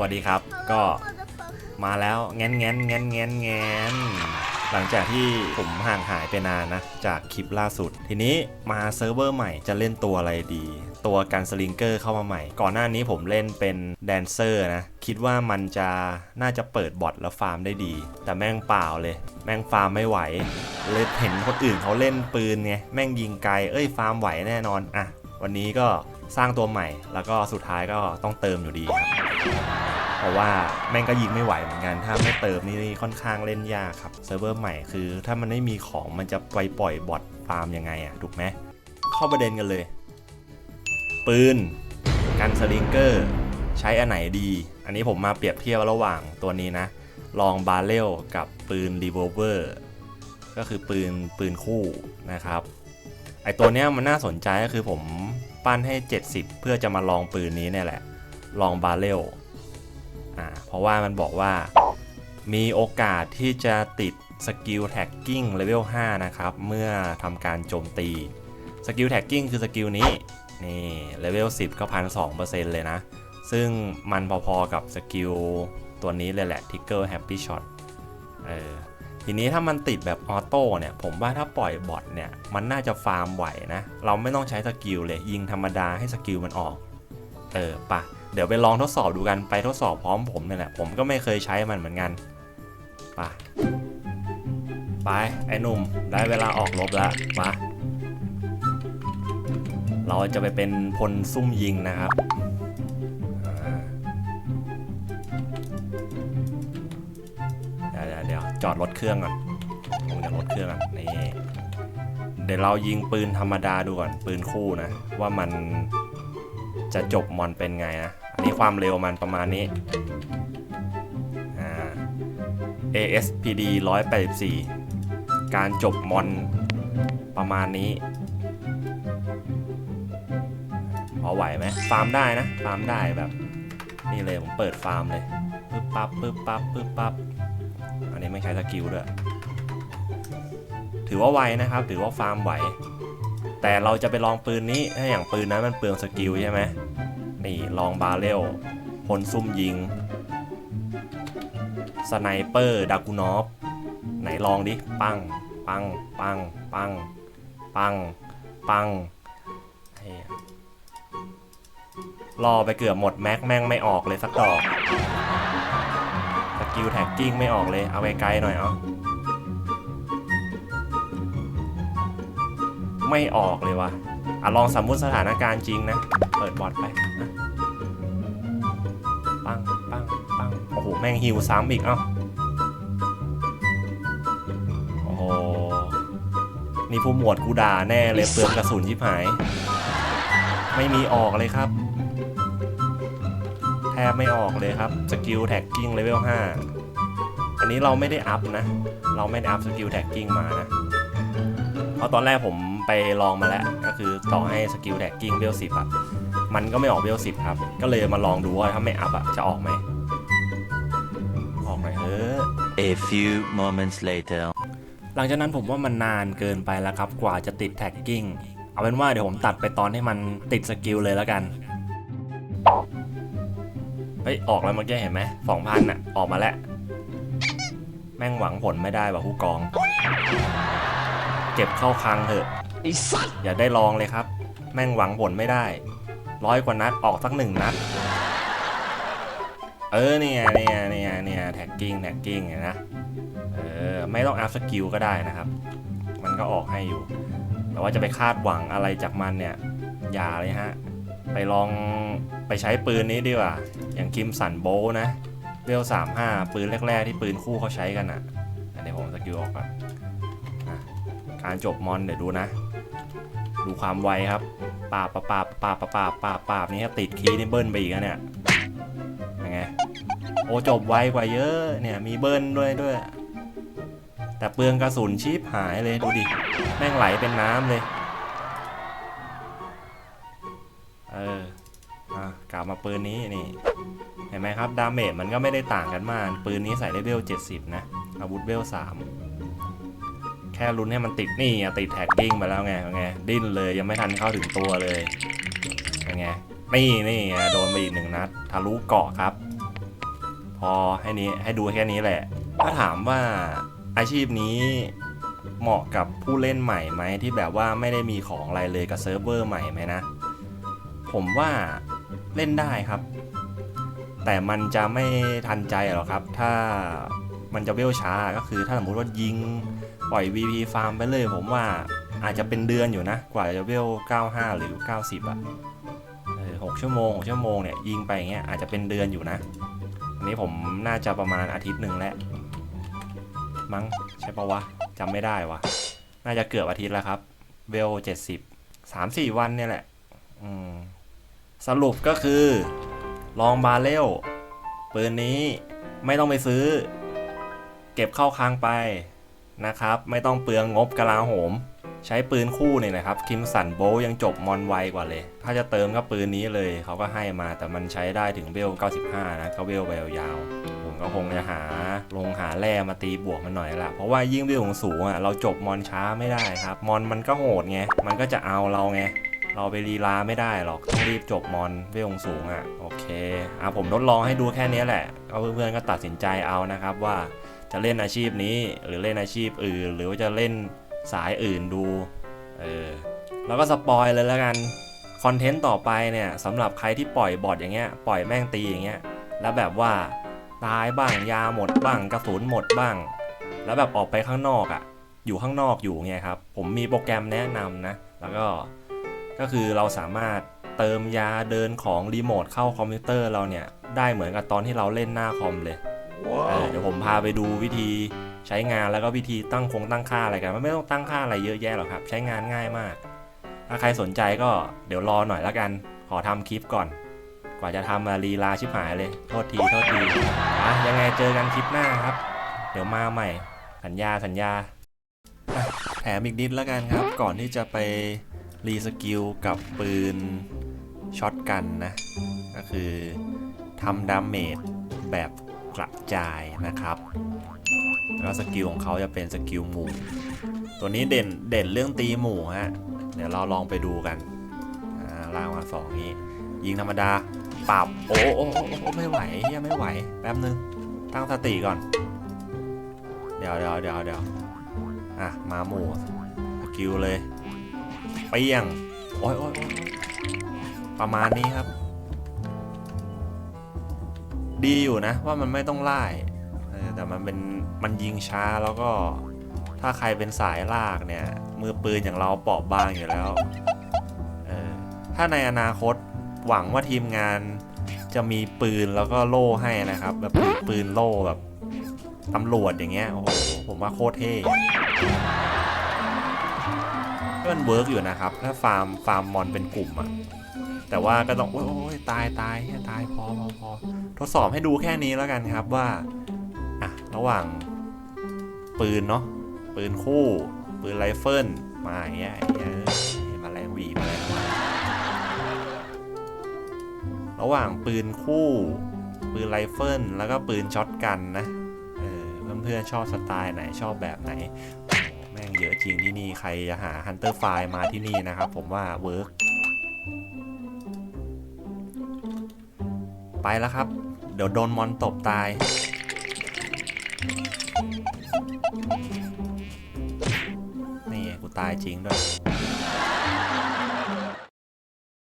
วัสดีครับ ก็มาแล้วแง้นแง้นแง้นแง้นแง้นหลังจากที่ผมห่างหายไปนานนะ จากคลิปล่าสุด ทีนี้มาเซิร์ฟเวอร์ใหม่จะเล่นตัวอะไรดี ตัวกันสลิงเกอร์เข้ามาใหม่ ก่อนหน้านี้ผมเล่นเป็นแดนเซอร์นะ คิดว่ามันจะน่าจะเปิดบอทแล้วฟาร์มได้ดี แต่แม่งเปล่าเลย แม่งฟาร์มไม่ไหว เลยเห็นคนอื่นเขาเล่นปืนไงแม่งยิงไกลเอ้ยฟาร์มไหวแน่นอนอะวันนี้ก็สร้างตัวใหม่ แล้วก็สุดท้ายก็ต้องเติมอยู่ดีครับ เพราะว่าแม่งก็ยิงไม่ไหวเหมือนกัน ถ้าไม่เติมนี่ค่อนข้างเล่นยากครับเซิร์ฟเวอร์ใหม่คือ ถ้ามันไม่มีของมันจะไปปล่อยบอทฟาร์มยังไงอะถูกไหมเข้าประเด็นกันเลย ปืนกันสลิงเกอร์ใช้อันไหนดี อันนี้ผมมาเปรียบเทียบระหว่างตัวนี้นะ ลองบาเรลกับปืนรีโวเวอร์ก็คือปืนปืนคู่นะครับไอตัวเนี้ยมันน่าสนใจก็คือผมปั้นให้ 70 เพื่อจะมาลองปืนนี้เนี่ยแหละ ลองบาเรล อ่าเพราะว่ามันบอกว่ามีโอกาสที่จะติดสกิลแท็กกิ้งเลเวล5นะครับ เมื่อทำการโจมตี สกิลแท็กกิ้งคือสกิลนี้ นี่เลเวล10 ก็พันสเลยนะ ซึ่งมันพอๆกับสกิลตัวนี้เลยแหละทิกเกอร์แฮปปี้ช็อตเออทีนี้ถ้ามันติดแบบออโต้เนี่ย ผมว่าถ้าปล่อยบอทเนี่ย มันน่าจะฟาร์มไหวนะ เราไม่ต้องใช้สกิลเลย ยิงธรรมดาให้สกิลมันออก เออปะ เดี๋ยวไปลองทดสอบดูกันไปทดสอบพร้อมผมเนี่ยแหละผมก็ไม่เคยใช้มันเหมือนกันไปไปไอ้หนุ่มได้เวลาออกรบแล้วไปเราจะไปเป็นพลซุ่มยิงนะครับเดี๋ยวเดี๋ยวจอดรถเครื่องก่อนลงจากรถเครื่องก่อนนี่เดี๋ยวเรายิงปืนธรรมดาดูก่อนปืนคู่นะ ว่ามันจะจบมอนเป็นไงนะ นนี้ความเร็วมันประมาณนี้อ่า ASPD 184 การจบมอนประมาณนี้พอไหวไหมฟาร์มได้นะ ฟาร์มได้แบบ นี่เลยผมเปิดฟาร์มเลยปึ๊บปั๊บปึ๊บปั๊บปึ๊บปั๊บอันนี้ไม่ใช้สกิลด้วย ถือว่าไวนะครับ ถือว่าฟาร์มไหว แต่เราจะไปลองปืนนี้ถ้าอย่างปืนนั้นมันเปลืองสกิลใช่ไหม นี่ลองบาเรลพลซุ่มยิง สไนเปอร์ดากูนอฟไหนลองดิ ปัง ปัง ปัง ปัง ปัง ปังรอไปเกือบหมดแม็กแม่งไม่ออกเลยสักดอกสกิลแท็กกิ้งไม่ออกเลย เอาไปไกลหน่อยเอาไม่ออกเลยว่ะ อะลองสมมุติสถานการณ์จริงนะ เปิดบอทไปนะปังปังปังโอ้โห แม่งฮิวซ้ำอีก เอ้า โอ้โห นี่ผู้หมวดกูด่าแน่เลยเปลืองกระสุนชิบหาย ไม่มีออกเลยครับ แทบไม่ออกเลยครับ สกิลแท็กกิ้งเลเวล5อันนี้เราไม่ได้อัพนะ เราไม่ได้อัพสกิลแท็กกิ้งมานะ เพราะตอนแรกผม ไปลองมาแล้ว ก็คือต่อให้สกิลแท็กกิ้งเวลสิบอะมันก็ไม่ออกเวลสิบครับ ก็เลยมาลองดูว่าถ้าไม่อัพอะจะออกไหม ออกไหมเฮ้ย A few moments later. หลังจากนั้นผมว่ามันนานเกินไปแล้วครับ กว่าจะติดแท็กกิ้ง เอาเป็นว่าเดี๋ยวผมตัดไปตอนให้มันติดสกิลเลยแล้วกัน เฮ้ย ออกแล้วเมื่อกี้เห็นไหมสองพันอะออกมาแล้ว แม่งหวังผลไม่ได้ว่ะผู้กอง เก็บเข้าคลังเถอะ อย่าได้ลองเลยครับ แม่งหวังผลไม่ได้ ร้อยกว่านัดออกสักหนึ่งนัด เออเนี่ยเนี่ยเนี่ยเนี่ยแท็กกิ้งแท็กกิ้งเห็นนะ เออ ไม่ต้องอัพสกิลก็ได้นะครับ มันก็ออกให้อยู่ แต่ว่าจะไปคาดหวังอะไรจากมันเนี่ย อย่าเลยฮะ ไปลองไปใช้ปืนนี้ดีกว่า อย่างคิมสันโบนะเวลสามห้าปืนแรก ๆ ที่ปืนคู่เขาใช้กันอะอันนี้ผมสกิลออกก่อนอะ การจบมอนเดี๋ยวดูนะ ดูความไวครับปาบปาบปาบปาบปาบปาบปาบปาบนี่ครับติดคีย์นี่เบิ้ลไปอีกแล้วเนี่ยยังไงโอ้จบไวกว่าเยอะเนี่ยมีเบิ้ลด้วยด้วย แต่เปลืองกระสุนชีพหายเลยดูดิแม่งไหลเป็นน้ำเลยเอออะกลับมาปืนนี้นี่เห็นไหมครับดาเมจมันก็ไม่ได้ต่างกันมากปืนนี้ใส่ได้เวล70 นะ อาวุธเวล3 ค่ลุ้นให้มันติดนี่อะติดแท็กกิ้งไปแล้วไงไงดิ้นเลยยังไม่ทันเข้าถึงตัวเลยไงนี่นี่โดนไปอีกหนึ่งนัดทะลุเกาะครับ พอให้นี้ให้ดูแค่นี้แหละ ถ้าถามว่าอาชีพนี้เหมาะกับผู้เล่นใหม่ไหมที่แบบว่าไม่ได้มีของอะไรเลยกับเซิร์ฟเวอร์ใหม่ไหมนะ ผมว่าเล่นได้ครับ แต่มันจะไม่ทันใจหรอกครับ ถ้ามันจะเวลช้าก็คือถ้าสมมติว่ายิง ปล่อย VP ฟาร์มไปเลยผมว่าอาจจะเป็นเดือนอยู่นะ กว่าจะเวล 95 หรือ 90อะเออหกชั่วโมงหกชั่วโมงเนี่ยยิงไปอย่างเงี้ยอาจจะเป็นเดือนอยู่นะอันนี้ผมน่าจะประมาณอาทิตย์หนึ่งแล้ว มั้งใช่ปะวะจำไม่ได้วะน่าจะเกือบอาทิตย์แล้วครับ เวล 70 3-4 วันเนี่ยแหละสรุปก็คือ ลองบาเรลปืนนี้ไม่ต้องไปซื้อ เก็บเข้าคลังไป นะครับ ไม่ต้องเปลืองงบกลาโหม ใช้ปืนคู่เนี่ยนะครับคิมสันโบยังจบมอนไวกว่าเลย ถ้าจะเติมก็ปืนนี้เลย เขาก็ให้มาแต่มันใช้ได้ถึงเวล95 นะเขาเวลไปยาวๆผมก็คงจะหาลงหาแร่มาตีบวกมันหน่อยละเพราะว่ายิ่งเวลสูงอะเราจบมอนช้าไม่ได้ครับ มอนมันก็โหดไงมันก็จะเอาเราไงเราไปรีลาไม่ได้หรอก ต้องรีบจบมอนเวลสูงอะ่ะ โอเค อะผมทดลองให้ดูแค่นี้แหละเพื่อนๆก็ตัดสินใจเอานะครับว่า จะเล่นอาชีพนี้หรือเล่นอาชีพอื่น หรือว่าจะเล่นสายอื่นดูเออแล้วก็สปอยเลยแล้วกันคอนเทนต์ต่อไปเนี่ยสำหรับใครที่ปล่อยบอทอย่างเงี้ยปล่อยแม่งตีอย่างเงี้ยแล้วแบบว่าตายบ้างยาหมดบ้างกระสุนหมดบ้าง แล้วแบบออกไปข้างนอกอะ่ะอยู่ข้างนอกอยู่เงี้ยครับ ผมมีโปรแกรมแนะนำนะ แล้วก็ก็คือเราสามารถเติมยาเดินของรีโมทเข้าคอมพิวเตอร์เราเนี่ย ได้เหมือนกับตอนที่เราเล่นหน้าคอมเลย เออเดี๋ยวผมพาไปดูวิธีใช้งานแล้วก็วิธีตั้งคงตั้งค่าอะไรกันมันไม่ต้องตั้งค่าอะไรเยอะแยะหรอกครับ ใช้งานง่ายมาก ถ้าใครสนใจก็เดี๋ยวรอหน่อยแล้วกัน ขอทำคลิปก่อน กว่าจะทำมาลีลาชิบหายเลย โทษทีโทษทีอะยังไงเจอกันคลิปหน้าครับ เดี๋ยวมาใหม่ สัญญาสัญญาอะแถมอีกนิดแล้วกันครับ ก่อนที่จะไปรีสกิลกับปืนช็อตกันนะ ก็คือทำดาเมจแบบก ระจายนะครับ แล้วสกิลของเขาจะเป็นสกิลหมู่ ตัวนี้เด่นเด่นเรื่องตีหมู่ฮะ เดี๋ยวเราลองไปดูกันอ่าล่างมาสองนี้ ยิงธรรมดาปรับโอ้โอ้โอ้โอไม่ไหวเฮียไม่ไหว แป๊บนึง ตั้งสติก่อน เดี๋ยวเดี๋ยวเดี๋ยวเดี๋ยวอะ มาหมู่สกิลเลยเปี้ยง โอ้ยโอ้ยโอ้ยประมาณนี้ครับ ดีอยู่นะ ว่ามันไม่ต้องไล่แต่มันเป็นมันยิงช้าแล้วก็ถ้าใครเป็นสายลากเนี่ย มือปืนอย่างเราเปราะบางอยู่แล้วเออถ้าในอนาคตหวังว่าทีมงานจะมีปืนแล้วก็โล่ให้นะครับ แบบปืนโล่แบบตำรวจอย่างเงี้ยโอ้โหผมว่าโคตรเท่ก็มันเวิร์กอยู่นะครับ ถ้าฟาร์มฟาร์มมอนเป็นกลุ่มอะ แต่ว่าก็ต้องโอ้ยโอ้ยตายตายตายพอพอพอทดสอบให้ดูแค่นี้แล้วกันครับว่าอะระหว่างปืนเนาะปืนคู่ ปืนไรเฟิลมาอย่างเงี้ยมาแรงหวีมาแล้วระหว่างปืนคู่ ปืนไรเฟิลแล้วก็ปืนช็อตกันนะเออเพื่อนๆชอบสไตล์ไหนชอบแบบไหนโอ้โหแม่งเยอะจริงที่นี่ใครจะหา Hunter f i มาที่นี่นะครับผมว่าเวิร์ก ไปแล้วครับ เดี๋ยวโดนมอนตบตาย นี่กูตายจริงด้วย